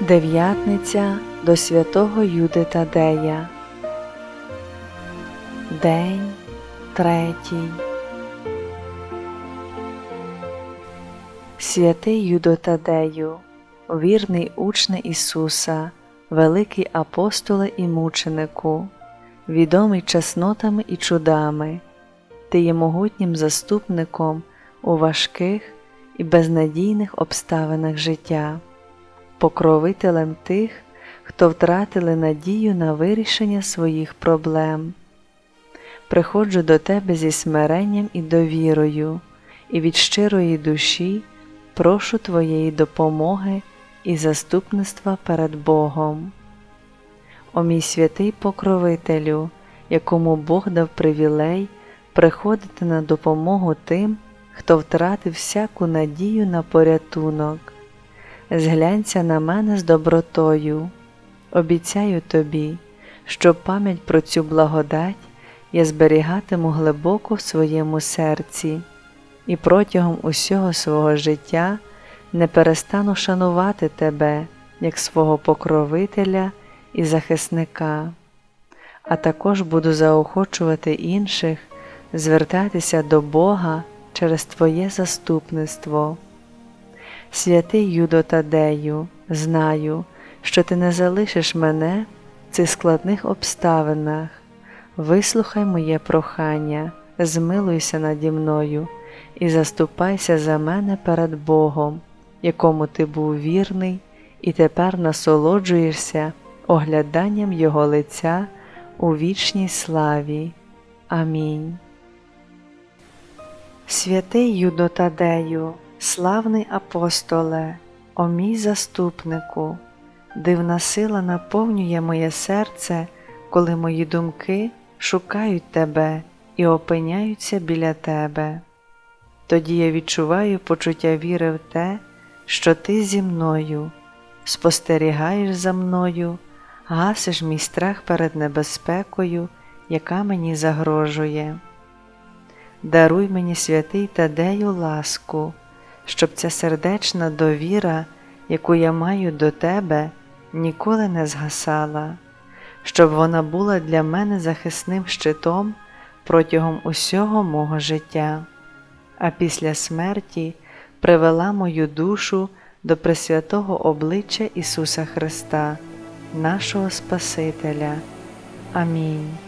Дев'ятниця до святого Юди Тадея. День третій. Святий Юдо Тадею, вірний учне Ісуса, великий апостоле і мученику, відомий чеснотами і чудами, ти є могутнім заступником у важких і безнадійних обставинах життя покровителем тих, хто втратили надію на вирішення своїх проблем. Приходжу до тебе зі смиренням і довірою, і від щирої душі прошу Твоєї допомоги і заступництва перед Богом. О мій святий покровителю, якому Бог дав привілей приходити на допомогу тим, хто втратив всяку надію на порятунок зглянься на мене з добротою. Обіцяю тобі, що пам'ять про цю благодать я зберігатиму глибоко в своєму серці і протягом усього свого життя не перестану шанувати тебе як свого покровителя і захисника, а також буду заохочувати інших звертатися до Бога через Твоє заступництво. Святий Юдо Тадею, знаю, що ти не залишиш мене в цих складних обставинах. Вислухай моє прохання, змилуйся наді мною і заступайся за мене перед Богом, якому ти був вірний, і тепер насолоджуєшся огляданням Його лиця у вічній славі. Амінь. Святий Юдо Тадею Славний апостоле, о мій заступнику, дивна сила наповнює моє серце, коли мої думки шукають тебе і опиняються біля тебе. Тоді я відчуваю почуття віри в те, що ти зі мною, спостерігаєш за мною, гасиш мій страх перед небезпекою, яка мені загрожує. Даруй мені святий Тадею ласку щоб ця сердечна довіра, яку я маю до тебе, ніколи не згасала, щоб вона була для мене захисним щитом протягом усього мого життя, а після смерті привела мою душу до Пресвятого обличчя Ісуса Христа, нашого Спасителя. Амінь.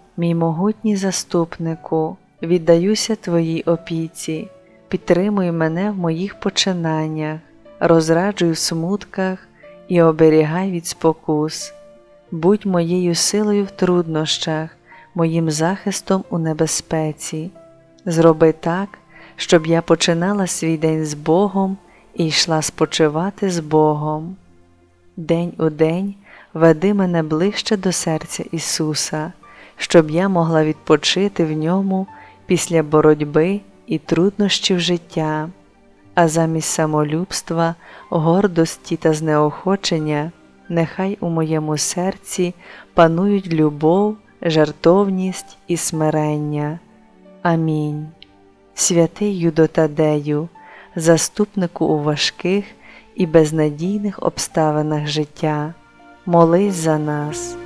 мій могутній заступнику, віддаюся Твоїй опіці, підтримуй мене в моїх починаннях, розраджуй в смутках і оберігай від спокус, будь моєю силою в труднощах, моїм захистом у небезпеці. Зроби так, щоб я починала свій день з Богом і йшла спочивати з Богом. День у день веди мене ближче до серця Ісуса щоб я могла відпочити в ньому після боротьби і труднощів життя, а замість самолюбства, гордості та знеохочення, нехай у моєму серці панують любов, жартовність і смирення. Амінь. Святий Юдотадею, заступнику у важких і безнадійних обставинах життя, молись за нас.